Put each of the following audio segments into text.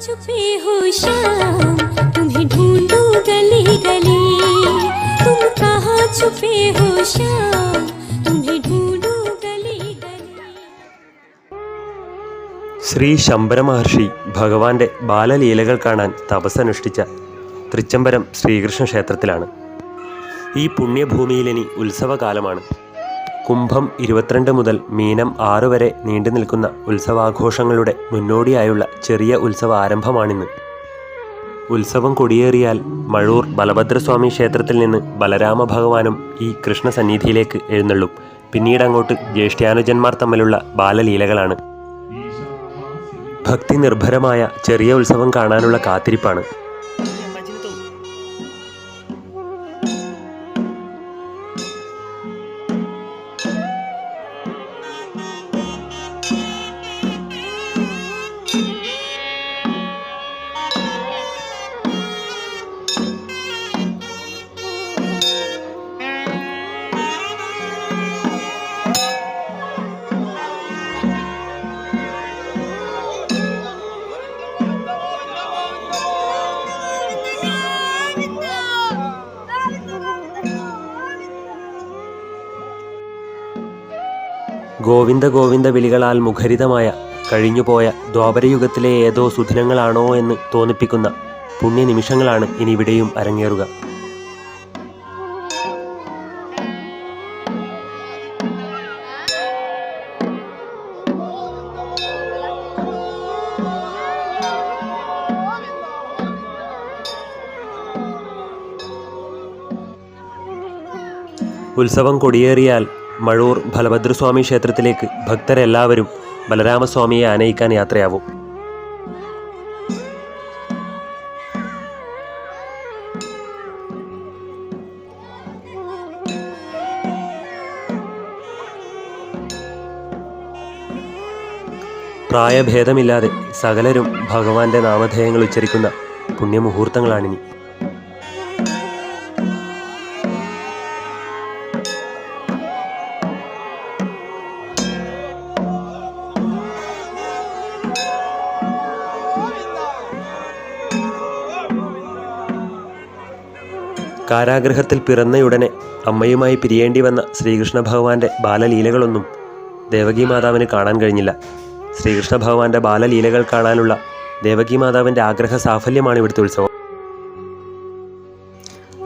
छुपे हो शाम तुम्हें ढूंढूं गली गली तुम कहाँ छुपे हो शाम तुम्हें ढूंढूं गली गली ശ്രീ ശമ്പര മഹർഷി ഭഗവാന്റെ ബാലലീലകൾ കാണാൻ തപസ്സനുഷ്ഠിച്ച തൃച്ചംബരം ശ്രീകൃഷ്ണ ക്ഷേത്രത്തിലാണ് ഈ പുണ്യഭൂമിയിലിനി ഉത്സവകാലമാണ് കുംഭം ഇരുപത്തിരണ്ട് മുതൽ മീനം ആറ് വരെ നീണ്ടു നിൽക്കുന്ന ഉത്സവാഘോഷങ്ങളുടെ മുന്നോടിയായുള്ള ചെറിയ ഉത്സവ ആരംഭമാണിന്ന്. ഉത്സവം കൊടിയേറിയാൽ മഴൂർ ബലഭദ്രസ്വാമി ക്ഷേത്രത്തിൽ നിന്ന് ബലരാമ ഭഗവാനും ഈ കൃഷ്ണസന്നിധിയിലേക്ക് എഴുന്നള്ളും. പിന്നീട് അങ്ങോട്ട് ജ്യേഷ്ഠാനുജന്മാർ തമ്മിലുള്ള ബാലലീലകളാണ്. ഭക്തി നിർഭരമായ ചെറിയ ഉത്സവം കാണാനുള്ള കാത്തിരിപ്പാണ്. ഗോവിന്ദ ഗോവിന്ദ വിളികളാൽ മുഖരിതമായ കഴിഞ്ഞുപോയ ദ്വാപരയുഗത്തിലെ ഏതോ സുദിനങ്ങളാണോ എന്ന് തോന്നിപ്പിക്കുന്ന പുണ്യനിമിഷങ്ങളാണ് ഇനി ഇവിടെയും അരങ്ങേറുക. ഉത്സവം കൊടിയേറിയാൽ മഴൂർ ബലഭദ്രസ്വാമി ക്ഷേത്രത്തിലേക്ക് ഭക്തരെല്ലാവരും ബലരാമസ്വാമിയെ ആനയിക്കാൻ യാത്രയാവും. പ്രായഭേദമില്ലാതെ സകലരും ഭഗവാന്റെ നാമധേയങ്ങൾ ഉച്ചരിക്കുന്ന പുണ്യമുഹൂർത്തങ്ങളാണിനി. കാരാഗൃഹത്തിൽ പിറന്നയുടനെ അമ്മയുമായി പിരിയേണ്ടി വന്ന ശ്രീകൃഷ്ണ ഭഗവാന്റെ ബാലലീലകളൊന്നും ദേവകി മാതാവിന് കാണാൻ കഴിഞ്ഞില്ല. ശ്രീകൃഷ്ണ ഭഗവാന്റെ ബാലലീലകൾ കാണാനുള്ള ദേവകി മാതാവിന്റെ ആഗ്രഹ സാഫല്യമാണ് ഇവിടുത്തെ ഉത്സവം.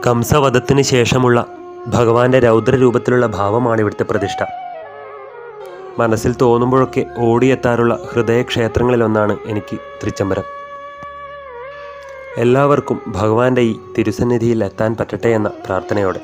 കംസവധത്തിന് ശേഷമുള്ള ഭഗവാന്റെ രൗദ്രരൂപത്തിലുള്ള ഭാവമാണ് ഇവിടുത്തെ പ്രതിഷ്ഠ. മനസ്സിൽ തോന്നുമ്പോഴൊക്കെ ഓടിയെത്താറുള്ള ഹൃദയക്ഷേത്രങ്ങളിലൊന്നാണ് എനിക്ക് തൃച്ചംബരം. എല്ലാവർക്കും ഭഗവാന്റെ ഈ തിരുസന്നിധിയിൽ എത്താൻ പറ്റട്ടെ എന്ന പ്രാർത്ഥനയോടെ.